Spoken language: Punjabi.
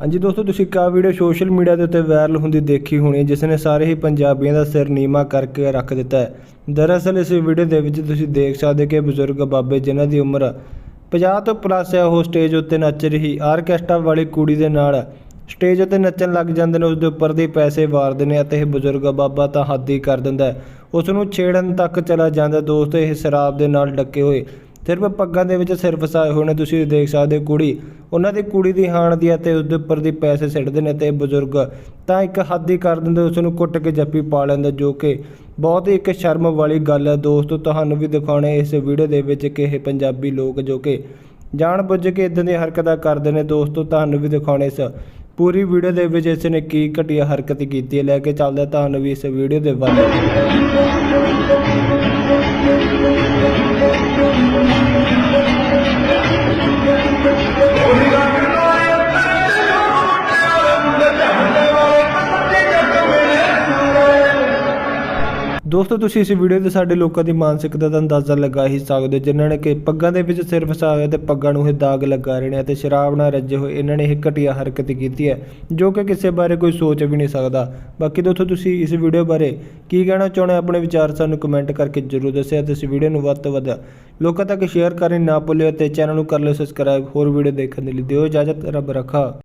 ਹਾਂਜੀ ਦੋਸਤੋ, ਤੁਸੀਂ ਕਾ ਵੀਡੀਓ ਸੋਸ਼ਲ ਮੀਡੀਆ ਦੇ ਉੱਤੇ ਵਾਇਰਲ ਹੁੰਦੀ ਦੇਖੀ ਹੋਣੀ ਜਿਸ ਨੇ ਸਾਰੇ ਹੀ ਪੰਜਾਬੀਆਂ ਦਾ ਸਿਰ ਨੀਵਾ ਕਰਕੇ ਰੱਖ ਦਿੱਤਾ ਹੈ। ਦਰਅਸਲ ਇਸ ਵੀਡੀਓ ਦੇ ਵਿੱਚ ਤੁਸੀਂ ਦੇਖ ਸਕਦੇ ਕਿ ਬਜ਼ੁਰਗ ਬਾਬੇ, ਜਿਨ੍ਹਾਂ ਦੀ ਉਮਰ 50 ਤੋਂ ਪਲੱਸ ਹੈ, ਉਹ ਸਟੇਜ ਉੱਤੇ ਨੱਚ ਰਹੀ ਆਰਕੈਸਟਰਾ ਵਾਲੀ ਕੁੜੀ ਦੇ ਨਾਲ ਸਟੇਜ ਉੱਤੇ ਨੱਚਣ ਲੱਗ ਜਾਂਦੇ ਨੇ ਉਸ ਦੇ ਉੱਪਰ ਦੇ ਪੈਸੇ ਵਾਰਦੇ ਨੇ ਅਤੇ ਇਹ ਬਜ਼ੁਰਗ ਬਾਬਾ ਤਾਂ ਹੱਦ ਹੀ ਕਰ ਦਿੰਦਾ ਹੈ। ਉਸ ਨੂੰ ਛੇੜਨ ਤੱਕ ਚਲਾ ਜਾਂਦਾ ਦੋਸਤੋ, ਇਹ ਸ਼ਰਾਬ ਦੇ ਨਾਲ ਡੱਕੇ ਹੋਏ ਸਿਰਫ ਪੱਗਾਂ ਦੇ ਵਿੱਚ ਸਿਰ ਫਸਾਏ ਹੋਏ ਨੇ ਤੁਸੀਂ ਦੇਖ ਸਕਦੇ ਹੋ ਕੁੜੀ। ਉਹਨਾਂ ਦੀ ਕੁੜੀ ਦੀ ਹਾਣ ਦੀ ਅਤੇ ਉਸ ਦੇ ਉੱਪਰ ਦੀ ਪੈਸੇ ਸਿੱਟਦੇ ਨੇ ਤੇ ਬਜ਼ੁਰਗ ਤਾਂ ਇੱਕ ਹੱਦ ਹੀ ਕਰ ਦਿੰਦੇ, ਉਸ ਨੂੰ ਕੁੱਟ ਕੇ ਜੱਫੀ ਪਾ ਲੈਂਦੇ, ਜੋ ਕਿ ਬਹੁਤ ਹੀ ਇੱਕ ਸ਼ਰਮ ਵਾਲੀ ਗੱਲ ਹੈ। ਦੋਸਤੋ, ਤੁਹਾਨੂੰ ਵੀ ਦਿਖਾਉਣੇ ਇਸ ਵੀਡੀਓ ਦੇ ਵਿੱਚ ਕਿ ਇਹ ਪੰਜਾਬੀ ਲੋਕ ਜੋ ਕਿ ਜਾਣ ਬੁੱਝ ਕੇ ਇਦਾਂ ਦੀਆਂ ਹਰਕਤਾਂ ਕਰਦੇ ਨੇ। ਦੋਸਤੋ, ਤੁਹਾਨੂੰ ਵੀ ਦਿਖਾਉਣੇ ਇਸ ਪੂਰੀ ਵੀਡੀਓ ਦੇ ਵਿੱਚ ਇਸ ਨੇ ਕੀ ਘਟੀਆ ਹਰਕਤ ਕੀਤੀ ਹੈ। ਲੈ ਕੇ ਚੱਲਦਾ ਤੁਹਾਨੂੰ ਵੀ ਇਸ ਵੀਡੀਓ ਦੇ ਵੱਲ। ਦੋਸਤੋ, ਤੁਸੀਂ ਇਸ ਵੀਡੀਓ ਤੇ ਸਾਡੇ ਲੋਕਾਂ ਦੀ ਮਾਨਸਿਕਤਾ ਦਾ ਅੰਦਾਜ਼ਾ ਲਗਾ ਹੀ ਸਕਦੇ ਹੋ, ਜਿਨ੍ਹਾਂ ਨੇ ਕਿ ਪੱਗਾਂ ਦੇ ਵਿੱਚ ਸਿਰ ਫਸਾ ਹੋਇਆ ਤੇ ਪੱਗਾਂ ਨੂੰ ਇਹ ਦਾਗ ਲਗਾ ਰਹੇ ਨੇ ਅਤੇ ਸ਼ਰਾਬ ਨਾਲ ਰੱਜੇ ਹੋਏ ਇਹਨਾਂ ਨੇ ਇਹ ਘਟੀਆ ਹਰਕਤ ਕੀਤੀ ਹੈ, ਜੋ ਕਿ ਕਿਸੇ ਬਾਰੇ ਕੋਈ ਸੋਚ ਵੀ ਨਹੀਂ ਸਕਦਾ ਬਾਕੀ ਦੋਸਤੋ, ਤੁਸੀਂ ਇਸ ਵੀਡੀਓ ਬਾਰੇ ਕੀ ਕਹਿਣਾ ਚਾਹੁੰਦੇ ਹੋ? ਆਪਣੇ ਵਿਚਾਰ ਸਾਨੂੰ ਕਮੈਂਟ ਕਰਕੇ ਜਰੂਰ ਦੱਸਿਓ ਤੇ ਇਸ ਵੀਡੀਓ ਨੂੰ ਵੱਧ ਤੋਂ ਵੱਧ ਲੋਕਾਂ ਤੱਕ ਸ਼ੇਅਰ ਕਰਨੀ ਨਾ ਭੁੱਲਿਓ ਤੇ ਚੈਨਲ ਨੂੰ ਕਰ ਲਿਓ ਸਬਸਕ੍ਰਾਈਬ, ਹੋਰ ਵੀਡੀਓ ਦੇਖਣ ਦੇ ਲਈ ਦਿਓ ਇਜਾਜ਼ਤ, ਰੱਬ ਰੱਖਾ